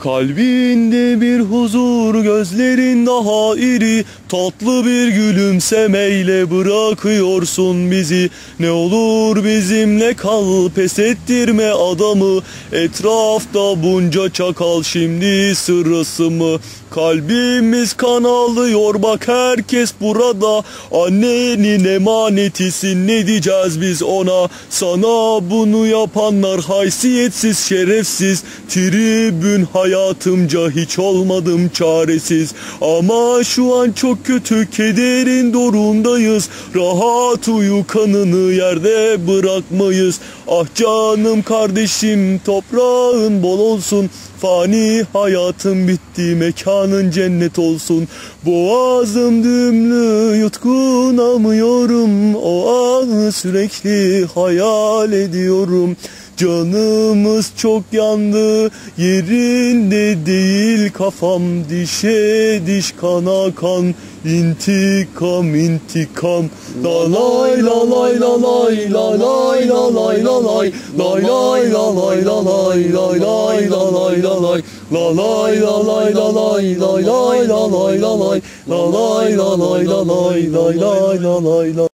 Kalbinde bir huzur gözlerin daha iri. Tatlı bir gülümsemeyle bırakıyorsun bizi. Ne olur bizimle kal pes ettirme adamı. Etrafta bunca çakal şimdi sırası mı? Kalbimiz kan alıyor bak herkes burada. Annenin emanetisin ne diyeceğiz biz ona? Sana bunu yapanlar haysiyetsiz şerefsiz. Tribün hayatımca hiç olmadım çaresiz. Ama şu an çok kötü kederin dorundayız Rahat uyu kanını yerde bırakmayız. Ah canım kardeşim toprağın bol olsun. Fani hayatım bitti mekanın cennet olsun. Boğazım dümlü yutkunamıyorum O anı sürekli hayal ediyorum Canımız çok yandı yerinde değil kafam dişe diş kana kan intikam intikam la lay la lay la lay la lay la lay la lay lay lay la lay la lay lay lay la lay la lay la lay la lay la lay lay lay la lay la lay la lay la lay la lay lay lay la